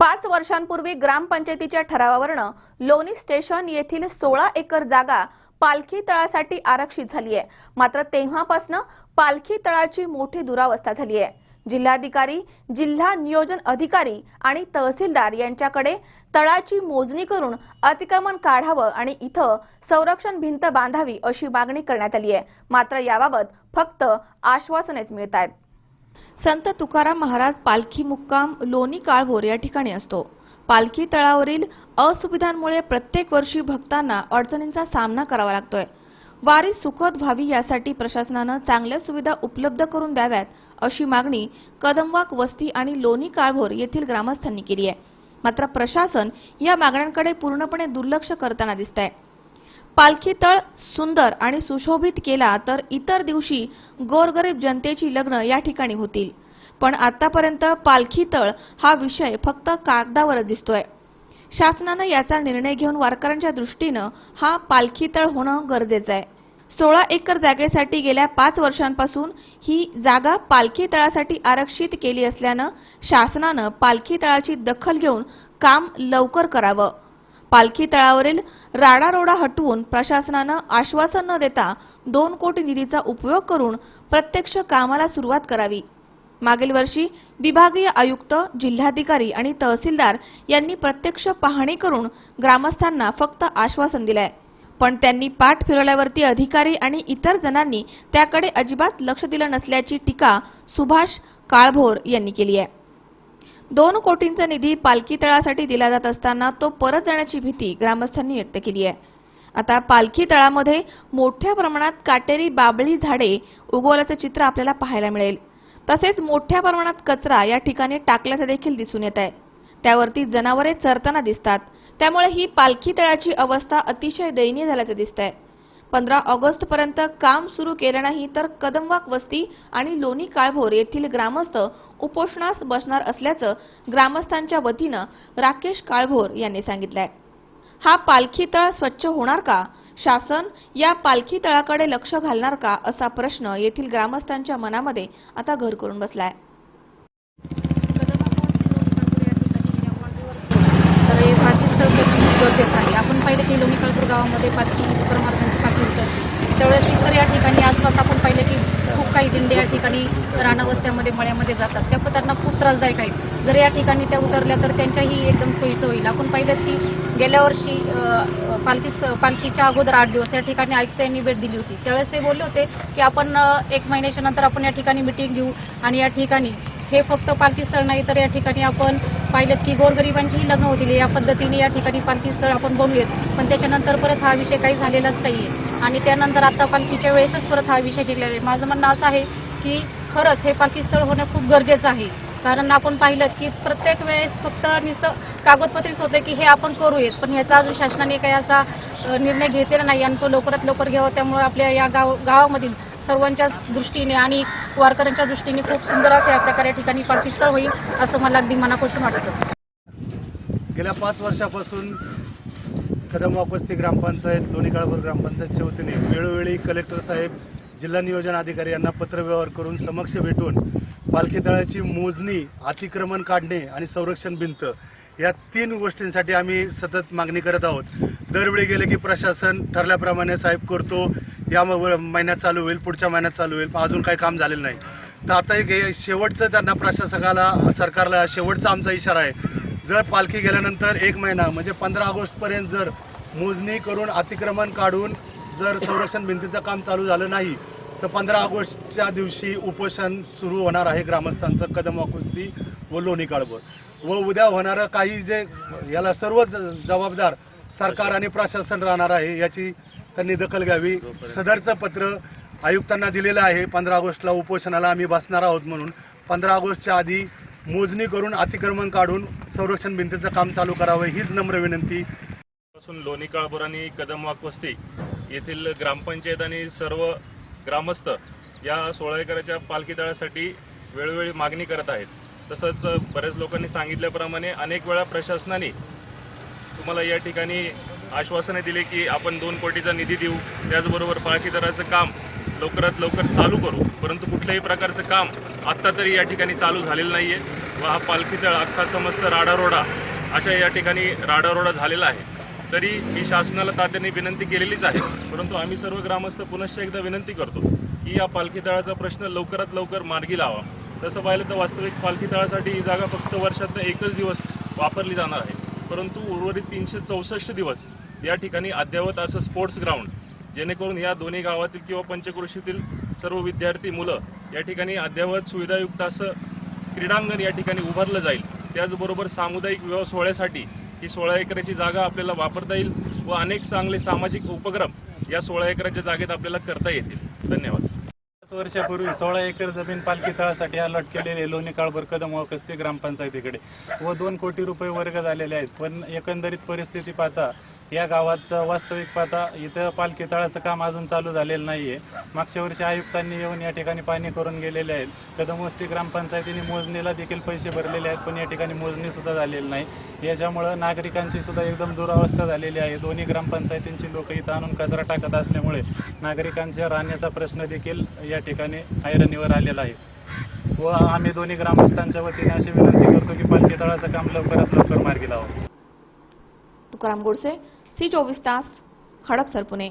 पाच वर्षांपूर्वी ग्रामपंचायतीच्या ठरावावरनं लोणी स्टेशन येथील सोळा एकर जागा पालखी तळासाठी आरक्षित झाली आहे. मात्र तेव्हापासनं पालखी तळाची मोठी दुरावस्था झाली आहे. जिल्हाधिकारी जिल्हा नियोजन अधिकारी आणि तहसीलदार यांच्याकडे तळाची मोजणी करून अतिक्रमण काढावं आणि इथं संरक्षण भिंत बांधावी अशी मागणी करण्यात आली आहे. मात्र याबाबत फक्त आश्वासनेच मिळत आहेत संत तुकाराम महाराज पालखी मुक्काम लोणी काळभोर या ठिकाणी असतो. पालखी तळावरील असुविधांमुळे प्रत्येक वर्षी भक्तांना अडचणींचा सामना करावा लागतोय. वारी सुखद व्हावी यासाठी प्रशासनानं चांगल्या सुविधा उपलब्ध करून द्याव्यात अशी मागणी कदमवाक वस्ती आणि लोणी काळभोर येथील ग्रामस्थांनी केली आहे. मात्र प्रशासन या मागण्यांकडे पूर्णपणे दुर्लक्ष करताना दिसत आहे पालखी तळ सुंदर आणि सुशोभित केला तर इतर दिवशी गोरगरीब जनतेची लग्न या ठिकाणी होतील. पण आतापर्यंत पालखी तळ हा विषय फक्त कागदावरच दिसतोय. शासनानं याचा निर्णय घेऊन वारकऱ्यांच्या दृष्टीनं हा पालखी तळ होणं गरजेचं आहे. सोळा एकर जागेसाठी गेल्या पाच वर्षांपासून ही जागा पालखी तळासाठी आरक्षित केली असल्यानं शासनानं पालखी तळाची दखल घेऊन काम लवकर करावं. पालखी तळावरील राडारोडा हटवून प्रशासनानं आश्वासन न देता दोन कोटी निधीचा उपयोग करून प्रत्यक्ष कामाला सुरुवात करावी. मागील वर्षी विभागीय आयुक्त जिल्हाधिकारी आणि तहसीलदार यांनी प्रत्यक्ष पाहणी करून ग्रामस्थांना फक्त आश्वासन दिलंय. पण त्यांनी पाठ फिरवल्यावरती अधिकारी आणि इतर जणांनी त्याकडे अजिबात लक्ष दिलं नसल्याची टीका सुभाष काळभोर यांनी केली आहे. दोन कोटींचा निधी पालखी तळासाठी दिला जात असताना तो परत जाण्याची भीती ग्रामस्थांनी व्यक्त केली आहे. आता पालखी तळामध्ये मोठ्या प्रमाणात काटेरी बाबळी झाडे उगवल्याचं चित्र आपल्याला पाहायला मिळेल. तसेच मोठ्या प्रमाणात कचरा या ठिकाणी टाकल्याचं देखील दिसून येत आहे. त्यावरती जनावरे चरताना दिसतात. त्यामुळे ही पालखी तळाची अवस्था अतिशय दयनीय झाल्याचं दिसत आहे पंधरा ऑगस्ट पर्यंत काम सुरू केलं नाही तर कदमवाक वस्ती आणि लोणी काळभोर येथील ग्रामस्थ उपोषणास बसणार असल्याचं ग्रामस्थांच्या वतीनं राकेश काळभोर यांनी सांगितलंय. हा पालखी तळ स्वच्छ होणार का? शासन या पालखी तळाकडे लक्ष घालणार का? असा प्रश्न येथील ग्रामस्थांच्या मनामध्ये आता घर करून बसलाय. आपण पहिले ते लोणी काळपूर गावामध्ये पाच तुकाराम महाराजांची पालखी उतरते त्यावेळेस इतर या ठिकाणी आसपास आपण पाहिलं की खूप काही दिंडे या ठिकाणी रानावस्त्यामध्ये मळ्यामध्ये जातात. त्या पण त्यांना खूप त्रासदायक आहेत. जर या ठिकाणी त्या उतरल्या तर त्यांच्याही एकदम सोयीचं होईल. आपण पाहिलं की गेल्या वर्षी पालखी पालखीच्या अगोदर आठ दिवस या ठिकाणी आयुक्त यांनी भेट दिली होती. त्यावेळेस ते बोलले होते की आपण एक महिन्याच्या नंतर आपण या ठिकाणी मिटिंग घेऊ आणि या ठिकाणी हे फक्त पालखी स्थळ नाही तर या ठिकाणी आपण पाहिलं की गोरगरिबांचीही लग्न होतील. या पद्धतीने या ठिकाणी पालखी स्थळ आपण बनवूयात. पण त्याच्यानंतर परत हा विषय काही झालेलाच नाहीये. आणि त्यानंतर आता पालखीच्या वेळेसच परत हा विषय निघलेला आहे. माझं म्हणणं असं आहे की खरंच हे पालखी स्थळ होणं खूप गरजेचं आहे. कारण आपण पाहिलं की प्रत्येक वेळेस फक्त नुसतं कागदपत्रीच होते की हे आपण करूयेत. पण ह्याचा अजून शासनाने काही असा निर्णय घेतलेला नाही आणि तो लवकरात लवकर घ्यावा. त्यामुळे आपल्या या गाव गावामधील सर्वांच्या दृष्टीने आणि वारकऱ्यांच्या दृष्टीने खूप सुंदर असं या प्रकारे ठिकाणी पालखी स्थळ होईल असं मला अगदी मनापासून वाटतं. गेल्या पाच वर्षापासून कदम वापस्ती ग्रामपंचायत लोणी काळभर ग्रामपंचायतच्या वतीने वेळोवेळी कलेक्टर साहेब जिल्हा नियोजन अधिकारी यांना पत्रव्यवहार करून समक्ष भेटून पालखी तळाची मोजणी अतिक्रमण काढणे आणि संरक्षण भिंत या तीन गोष्टींसाठी आम्ही सतत मागणी करत आहोत. दरवेळी गेले की प्रशासन ठरल्याप्रमाणे साहेब करतो. या महिन्यात चालू होईल पुढच्या महिन्यात चालू होईल. अजून काही काम झालेलं नाही. तर आता एक शेवटचं त्यांना प्रशासकाला सरकारला शेवटचा आमचा इशारा आहे. जर पालखी गेल्यानंतर एक महिना म्हणजे पंधरा ऑगस्ट पर्यंत जर मोजणी करून अतिक्रमण काढून जर संरक्षण भिंतीचं काम चालू झालं नाही तर पंधरा ऑगस्टच्या दिवशी उपोषण सुरू होणार आहे ग्रामस्थांचं कदम वाकुस्ती व लोणी काळभोर. व उद्या होणारं काही जे याला सर्व जबाबदार सरकार आणि प्रशासन राहणार आहे याची त्यांनी दखल घ्यावी. सदरचं पत्र आयुक्तांना दिलेलं आहे पंधरा ऑगस्टला उपोषणाला आम्ही बसणार आहोत म्हणून. पंधरा ऑगस्टच्या आधी मोजणी करून अतिक्रमण काढून संरक्षण भिंतीचं काम चालू करावं हीच नम्र विनंती. पासून लोणी काळभोर आणि कदमवाक वस्ती येथील ग्रामपंचायत आणि सर्व ग्रामस्थ या सोळा एकराच्या पालखी तळासाठी वेळोवेळी मागणी करत आहेत. तसंच बऱ्याच लोकांनी सांगितल्याप्रमाणे अनेक वेळा प्रशासनाने तुम्हाला या ठिकाणी आश्वासने दिली की आपण दोन कोटीचा निधी देऊ. त्याचबरोबर पालखी दराचं काम लवकरात लवकर चालू करू. परंतु कुठल्याही प्रकारचं काम आत्ता तरी या ठिकाणी चालू झालेलं नाही आहे व हा पालखीतळ अख्खा समस्त राडारोडा अशा या ठिकाणी राडारोडा झालेला आहे. तरी ही शासनाला तात्याने विनंती केलेलीच आहे. परंतु आम्ही सर्व ग्रामस्थ पुनश्च एकदा विनंती करतो की या पालखी तळाचा प्रश्न लवकरात लवकर मार्गी लावा. तसं पाहिलं तर वास्तविक पालखी तळासाठी ही जागा फक्त वर्षातनं एकच दिवस वापरली जाणार आहे. परंतु उर्वरित तीनशे चौसष्ट दिवस या ठिकाणी अद्ययावत असं स्पोर्ट्स ग्राउंड जेणेकरून या दोन्ही गावातील किंवा पंचक्रोशीतील सर्व विद्यार्थी मुलं या ठिकाणी अद्ययावत सुविधायुक्त असं क्रीडांगण या ठिकाणी उभारलं जाईल. त्याचबरोबर सामुदायिक विवाह सोहळ्यासाठी ही सोळा एकराची जागा आपल्याला वापरता येईल व अनेक चांगले सामाजिक उपक्रम या सोळा एकराच्या जागेत आपल्याला करता येतील. धन्यवाद. पाच वर्षापूर्वी सोळा एकर जमीन पालखी तळासाठी अलॉट केलेली लोणी काळभर कदम वाकस्ती ग्रामपंचायतीकडे. व दोन कोटी रुपये वर्ग झालेले आहेत. पण एकंदरीत परिस्थिती पाहता या गावात वास्तविक पाहता इथं पालखी तळाचं काम अजून चालू झालेलं नाहीये. मागच्या वर्षी आयुक्तांनी येऊन या ठिकाणी पाणी करून गेलेले आहेत. कदमवस्ती ग्रामपंचायतीने मोजणीला देखील पैसे भरलेले आहेत पण या ठिकाणी मोजणी सुद्धा झालेली नाही. याच्यामुळं नागरिकांची सुद्धा एकदम दुरावस्था झालेली आहे. दोन्ही ग्रामपंचायतींची लोक इथं आणून कचरा टाकत असल्यामुळे नागरिकांच्या राहण्याचा प्रश्न देखील या ठिकाणी ऐरणीवर आलेला आहे. व आम्ही दोन्ही ग्रामस्थांच्या वतीने अशी विनंती करतो की पालखी तळाचं काम लवकरात लवकर मार्गी लावा. तुकाराम गोडसे सी चोवीस तास हडपसर पुणे.